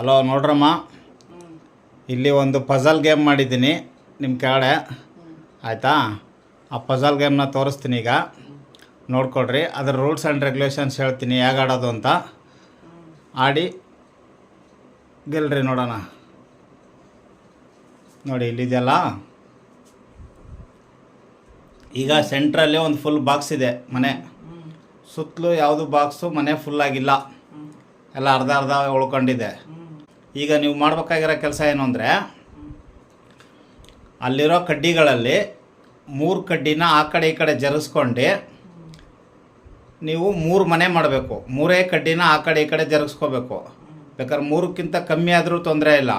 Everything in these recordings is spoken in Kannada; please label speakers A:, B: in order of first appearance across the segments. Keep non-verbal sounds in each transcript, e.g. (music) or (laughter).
A: ಹಲೋ, ನೋಡ್ರಮ್ಮ. ಇಲ್ಲಿ ಒಂದು ಪಜಲ್ ಗೇಮ್ ಮಾಡಿದ್ದೀನಿ ನಿಮ್ಮ ಕೆಳಗಡೆ. ಆಯಿತಾ? ಆ ಪಜಲ್ ಗೇಮ್ನ ತೋರಿಸ್ತೀನಿ ಈಗ. ನೋಡ್ಕೊಳ್ರಿ. ಅದ್ರ ರೂಲ್ಸ್ ಆ್ಯಂಡ್ ರೆಗ್ಯುಲೇಷನ್ಸ್ ಹೇಳ್ತೀನಿ. ಹೇಗೆ ಆಡೋದು ಅಂತ. ಆಡಿ. ಗೆಲ್ರಿ ನೋಡೋಣ. ನೋಡಿ, ಇಲ್ಲಿದೆಯಲ್ಲ. ಈಗ ಸೆಂಟ್ರಲ್ಲಿ ಒಂದು ಫುಲ್ ಬಾಕ್ಸ್ ಇದೆ ಮನೆ. ಸುತ್ತಲೂ ಯಾವುದು ಬಾಕ್ಸು ಮನೆ ಫುಲ್ ಆಗಿಲ್ಲ. ಎಲ್ಲ ಅರ್ಧ ಅರ್ಧ ಉಳ್ಕೊಂಡಿದೆ. ಈಗ ನೀವು ಮಾಡಬೇಕಾಗಿರೋ ಕೆಲಸ ಏನು ಅಂದರೆ, ಅಲ್ಲಿರೋ ಕಡ್ಡಿಗಳಲ್ಲಿ ಮೂರು ಕಡ್ಡಿನ ಆ ಕಡೆ ಈ ಕಡೆ ಜರುಗಿಸ್ಕೊಂಡು ನೀವು ಮೂರು ಮನೆ ಮಾಡಬೇಕು. ಮೂರೇ ಕಡ್ಡಿನ ಆ ಕಡೆ ಈ ಕಡೆ ಜರುಗಿಸ್ಕೋಬೇಕು ಬೇಕಾದ್ರೆ ಮೂರಕ್ಕಿಂತ ಕಮ್ಮಿ ಆದರೂ ತೊಂದರೆ ಇಲ್ಲ.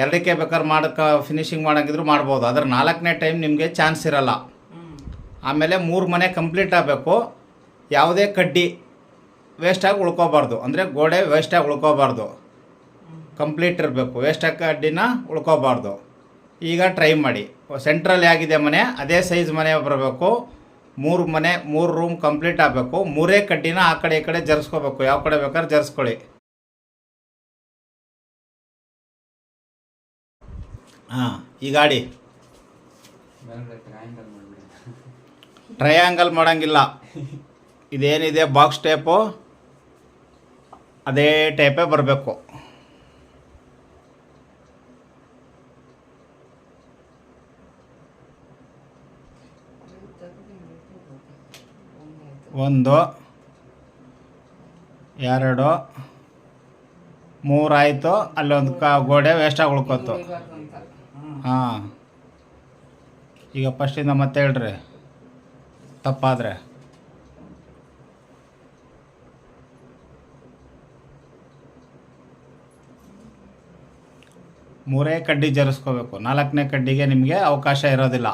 A: ಎರಡಕ್ಕೆ ಬೇಕಾದ್ರೆ ಮಾಡಕ್ಕೆ ಫಿನಿಶಿಂಗ್ ಮಾಡೋಂಗಿದ್ರು ಮಾಡ್ಬೋದು. ಅದರ ನಾಲ್ಕನೇ ಟೈಮ್ ನಿಮಗೆ ಚಾನ್ಸ್ ಇರಲ್ಲ. ಆಮೇಲೆ ಮೂರು ಮನೆ ಕಂಪ್ಲೀಟ್ ಆಗಬೇಕು. ಯಾವುದೇ ಕಡ್ಡಿ ವೇಸ್ಟಾಗಿ ಉಳ್ಕೋಬಾರ್ದು. ಅಂದರೆ ಗೋಡೆ ವೇಸ್ಟಾಗಿ ಉಳ್ಕೋಬಾರ್ದು. ಕಂಪ್ಲೀಟ್ ಇರಬೇಕು. ವೇಸ್ಟಾಗಿ ಅಡ್ಡಿನ ಉಳ್ಕೋಬಾರ್ದು. ಈಗ ಟ್ರೈ ಮಾಡಿ. ಸೆಂಟ್ರಲ್ಲಿ ಆಗಿದೆ ಮನೆ, ಅದೇ ಸೈಜ್ ಮನೆ ಬರಬೇಕು. ಮೂರು ಮನೆ, ಮೂರು ರೂಮ್ ಕಂಪ್ಲೀಟ್ ಆಗಬೇಕು. ಮೂರೇ ಕಡ್ಡಿನ ಆ ಕಡೆ ಈ ಕಡೆ ಜರ್ಸ್ಕೋಬೇಕು. ಯಾವ ಕಡೆ ಬೇಕಾದ್ರೆ ಜರ್ಸ್ಕೊಳ್ಳಿ. ಹಾಂ, ಈ ಗಾಡಿ. ಟ್ರಯಾಂಗಲ್ ಮಾಡೋಂಗಿಲ್ಲ. ಇದೇನಿದೆ ಬಾಕ್ಸ್ ಟೇಪು ಅದೇ ಟೈಪೇ ಬರಬೇಕು. ಒಂದು, ಎರಡು, ಮೂರಾಯಿತು. ಅಲ್ಲೊಂದು ಕ ಗೋಡೆ ವೇಸ್ಟಾಗಿ ಉಳ್ಕೊತು ಹಾಂ. ಈಗ ಫಸ್ಟಿಂದ ಮತ್ತೆ ಹೇಳ್ರಿ. ತಪ್ಪಾದರೆ. ಮೂರೇ ಕಡ್ಡಿ ಜರಿಸ್ಕೋಬೇಕು. ನಾಲ್ಕನೇ ಕಡ್ಡಿಗೆ ನಿಮಗೆ ಅವಕಾಶ ಇರೋದಿಲ್ಲ.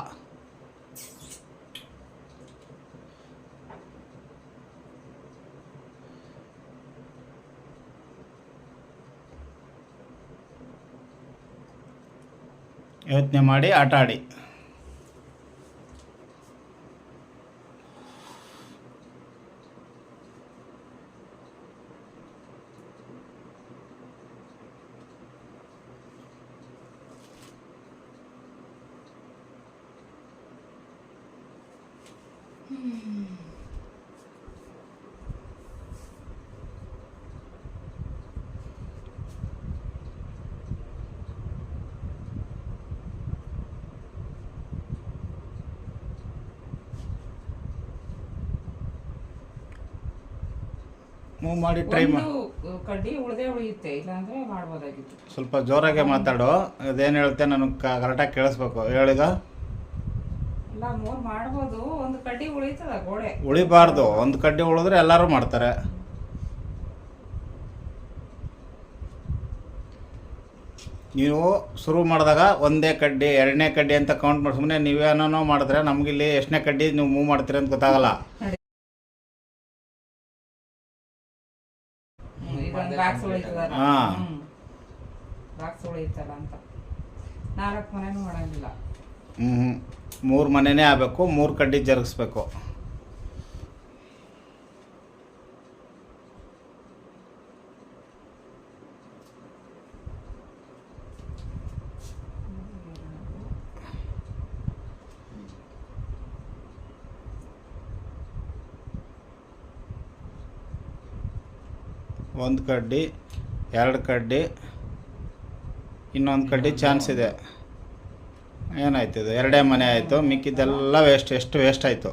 A: ಯೋಚನೆ ಮಾಡಿ ಆಟ ಆಡಿ. ಮೂವ್ ಮಾಡಿ ಟ್ರೈ ಮಾಡಿ
B: ಕಡ್ಡಿ ಉಳದೇ ಉಳಿಯುತ್ತೆ ಇಲ್ಲಾಂದ್ರೆ ಮಾಡ್ಬೋದಾಗಿತ್ತು.
A: ಸ್ವಲ್ಪ ಜೋರಾಗೆ ಮಾತಾಡು ಅದೇನು ಹೇಳುತ್ತೆ ನನಗೆ ಕರೆಕ್ಟಾಗಿ ಕೇಳಿಸ್ಬೇಕು. ಹೇಳಿದ
B: ಇಲ್ಲ ಮೂರ್ ಮಾಡ್ಬೋದು ಒಂದು ಕಡ್ಡಿ ಉಳಿತದ ಗೋಡೆ.
A: ಉಳಿಬಾರ್ದು ಒಂದು ಕಡ್ಡಿ ಉಳಿದ್ರೆ ಎಲ್ಲರೂ ಮಾಡ್ತಾರೆ. ನೀವು ಶುರು ಮಾಡಿದಾಗ ಒಂದೇ ಕಡ್ಡಿ ಎರಡನೇ ಕಡ್ಡಿ ಅಂತ ಕೌಂಟ್ ಮಾಡಿ ಸುಮ್ಮನೆ ನೀವೇನೋ ಮಾಡಿದ್ರೆ ನಮಗಿಲ್ಲಿ ಎಷ್ಟನೇ ಕಡ್ಡಿ ನೀವು ಮೂವ್ ಮಾಡ್ತೀರಿ ಅಂತ ಗೊತ್ತಾಗಲ್ಲ.
B: ಬಾಕ್ಸ್ ಉಳಿತದಲ್ಲ.
A: ಆಗ್ಬೇಕು
B: ಬಾಕ್ಸ್ ಉಳಿತಲ್ಲ ಅಂತ. ನಾಲ್ಕು ಮನೆನೂ ಮಾಡಂಗಿಲ್ಲ.
A: ಹ್ಞೂ ಮೂರು ಮನೆನೇ ಆಗಬೇಕು ಮೂರು ಕಡ್ಡಿ ಜರುಗಿಸ್ಬೇಕು. ಒಂದು ಕಡ್ಡಿ, ಎರಡು ಕಡ್ಡಿ, ಇನ್ನೊಂದು ಕಡ್ಡಿ ಚಾನ್ಸ್ ಇದೆ. ಏನಾಯ್ತು ಇದು? ಎರಡೇ ಮನೆ ಆಯಿತು, ಮಿಕ್ಕಿದ್ದೆಲ್ಲ ವೇಸ್ಟ್ ಎಷ್ಟು ವೇಸ್ಟ್ ಆಯಿತು?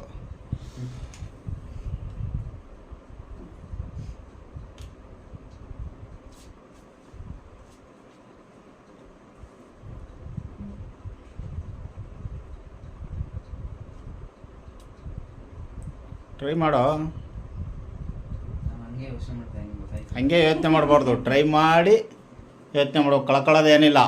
A: ಟ್ರೈ ಮಾಡೋ.
C: ಹಂಗೆ ಯೋಚನೆ
A: ಮಾಡಬಾರ್ದು. ಟ್ರೈ ಮಾಡಿ ಯೋಚನೆ ಮಾಡೋ. ಕಳ್ಕೊಳ್ಳೋದೇನಿಲ್ಲ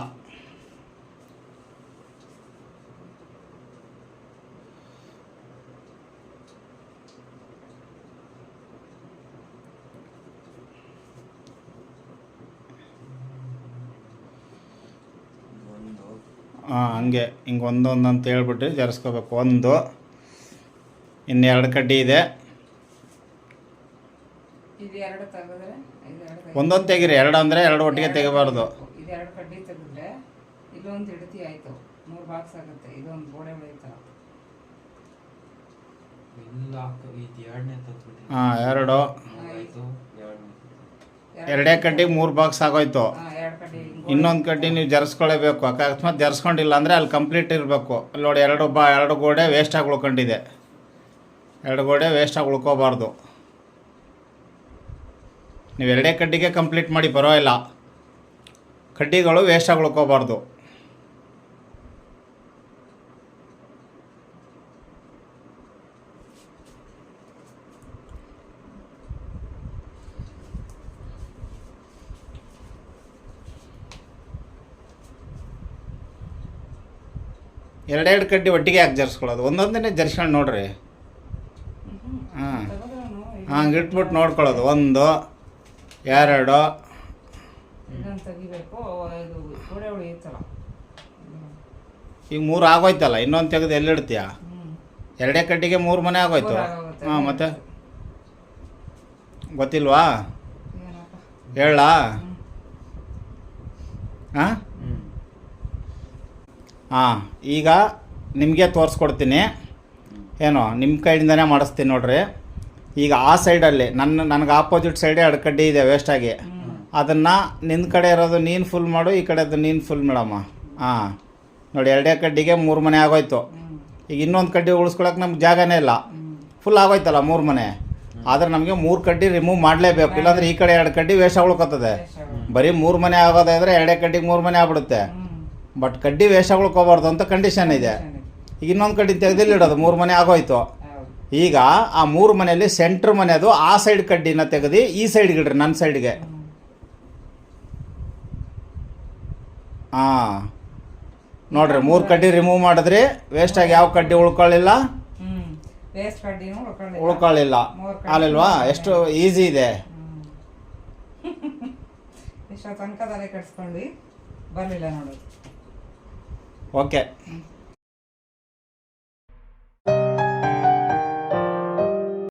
C: ಒಂದು.
A: ಹಾಂ ಹಂಗೆ. ಹಿಂಗೆ ಒಂದೊಂದು ಅಂತ ಹೇಳ್ಬಿಟ್ಟು ಜರ್ಸ್ಕೋಬೇಕು. ಒಂದು ಇನ್ನೆರಡು ಕಡ್ಡಿ ಇದೆ.
B: ಇದು ಎರಡು ತೆಗೆದ್ರೆ ಇದು ಎರಡು ತೆಗೆದ್ರೆ-
A: ಒಂದೊಂದು ತೆಗೀರಿ ಎರಡು ಅಂದರೆ ಎರಡು ಒಟ್ಟಿಗೆ ತೆಗಿಬಾರ್ದು.
B: ಇದು ಎರಡು ಕಡ್ಡಿ ತೆಗೆದ್ರೆ ಇಲ್ಲೊಂದು ಇಡತಿ ಆಯ್ತು. ಮೂರು ಬಾಕ್ಸ್ ಆಗುತ್ತೆ ಇದೊಂದು ಗೋಡೆ ಉಳಿತಲ್ಲ
C: ಇಲ್ಲ ಅಕ್ಕ ಇದು ಎರಡನೇ ತಂದ್ಬಿಟ್ಟು
A: ಹಾಂ ಎರಡು.
C: ಆಯ್ತು ಎರಡನೇ
A: ಎರಡೇ ಕಡ್ಡಿ ಮೂರು ಬಾಕ್ಸ್ ಆಗೋಯ್ತು.
B: ಹಾ, ಎರಡು ಕಡ್ಡಿ
A: ಇನ್ನೊಂದು ಕಡ್ಡಿ ನೀವು ಜರ್ಸ್ಕೊಳ್ಳೇಬೇಕು ಅಕಸ್ಮಾತ್ ಜರ್ಸ್ಕೊಂಡಿಲ್ಲ ಅಂದರೆ ಅಲ್ಲಿ ಕಂಪ್ಲೀಟ್ ಇರಬೇಕು. ಅಲ್ಲಿ ನೋಡಿ ಎರಡು ಬಾ ಎರಡು ಗೋಡೆ ವೇಸ್ಟಾಗಿ ಉಳ್ಕೊಂಡಿದೆ. ಎರಡು ಗೋಡೆ ವೇಸ್ಟಾಗಿ ಉಳ್ಕೋಬಾರ್ದು. ನೀವು ಎರಡೇ ಕಡ್ಡಿಗೆ ಕಂಪ್ಲೀಟ್ ಮಾಡಿ ಪರವಾಗಿಲ್ಲ. ಕಡ್ಡಿಗಳು ವೇಸ್ಟ್ ಉಳ್ಕೋಬಾರ್ದು ಎರಡೆರಡು ಕಡ್ಡಿ ಒಟ್ಟಿಗೆ ಯಾಕೆ ಜರ್ಸ್ಕೊಳ್ಳೋದು? ಒಂದೊಂದನ್ನೇ ಜರ್ಸ್ಕೊಂಡು ನೋಡ್ರಿ. ಹಾಂ. ಹಂಗೆ ಇಟ್ಬಿಟ್ಟು ನೋಡ್ಕೊಳ್ಳೋದು. ಒಂದು ಎರಡು
B: ಇದನ್ನ ತೆಗಿಬೇಕು ಇದು ಗೋಡೆ ಉಳಿಯುತ್ತಲ್ಲ ಹ್ಮ್.
A: ಈಗ ಮೂರು ಆಗೋಯ್ತಲ್ಲ ಇನ್ನೊಂದು ತೆಗೆದು ಎಲ್ಲಿಡ್ತೀಯ
B: ಇಡ್ತೀಯಾ?
A: ಎರಡೇ ಕಡ್ಡಿಗೆ ಮೂರು ಮನೆ ಆಗೋಯ್ತು. ಹಾಂ ಮತ್ತೆ? ಗೊತ್ತಿಲ್ವಾ? ಹೇಳ. ಹಾಂ ಹಾಂ ಈಗ ನಿಮಗೆ ತೋರಿಸ್ಕೊಡ್ತೀನಿ. ಏನೋ ನಿಮ್ಮ ಕೈಯಿಂದನೇ ಮಾಡಿಸ್ತೀನಿ ನೋಡ್ರಿ. ಈಗ ಆ ಸೈಡಲ್ಲಿ ನನ್ನ, ನನಗೆ ಆಪೋಸಿಟ್ ಸೈಡೇ ಎರಡು ಕಡ್ಡಿ ಇದೆ ವೇಸ್ಟಾಗಿ. ಅದನ್ನು ನಿನ್ನ ಕಡೆ ಇರೋದು ನೀನು ಫುಲ್ ಮಾಡು, ಈ ಕಡೆದು ನೀನು ಫುಲ್ ಮೇಡಮ್ಮ. ಹಾಂ ನೋಡಿ ಎರಡೇ ಕಡ್ಡಿಗೆ ಮೂರು ಮನೆ ಆಗೋಯ್ತು. ಈಗ ಇನ್ನೊಂದು ಕಡ್ಡಿ ಉಳಿಸ್ಕೊಳಕ್ಕೆ ನಮ್ಗೆ ಜಾಗನೇ ಇಲ್ಲ. ಫುಲ್ ಆಗೋಯ್ತಲ್ಲ ಮೂರು ಮನೆ. ಆದರೆ ನಮಗೆ ಮೂರು ಕಡ್ಡಿ ರಿಮೂವ್ ಮಾಡಲೇಬೇಕು. ಇಲ್ಲಾಂದ್ರೆ ಈ ಕಡೆ ಎರಡು ಕಡ್ಡಿ ವೇಸ್ಟ್
B: ಎಷ್ಟು
A: ಬರೀ ಮೂರು ಮನೆ ಆಗೋದಾದ್ರೆ ಎರಡೇ ಕಡ್ಡಿಗೆ ಮೂರು ಮನೆ ಆಗ್ಬಿಡುತ್ತೆ. ಬಟ್ ಕಡ್ಡಿ ವೇಸ್ಟ್ ಉಳ್ಕೋಬಾರ್ದು ಅಂತ ಕಂಡೀಷನ್ ಇದೆ. ಈಗ ಇನ್ನೊಂದು ಕಡ್ಡಿ ತೆಗೆದಿಲ್ಲಿಡೋದು, ಮೂರು ಮನೆ ಆಗೋಯ್ತು. ಈಗ ಆ ಮೂರು ಮನೆಯಲ್ಲಿ ಸೆಂಟ್ರ್ ಮನೆಯದು ಆ ಸೈಡ್ ಕಡ್ಡಿನ ತೆಗೆದು ಈ ಸೈಡ್ಗೆ ಇಡ್ರಿ ನನ್ನ ಸೈಡ್ಗೆ ಹಾ ನೋಡ್ರಿ ಮೂರು ಕಡ್ಡಿ ರಿಮೂವ್ ಮಾಡಿದ್ರಿ ವೇಸ್ಟಾಗಿ ಯಾವ ಕಡ್ಡಿ ಉಳ್ಕೊಳ್ಳಿಲ್ಲ?
B: ಉಳ್ಕೊಳ್ಳಿಲ್ಲ.
A: ಅಲ್ಲಿಲ್ವಾ? ಎಷ್ಟು ಈಸಿ ಇದೆ. ಓಕೆ. (laughs)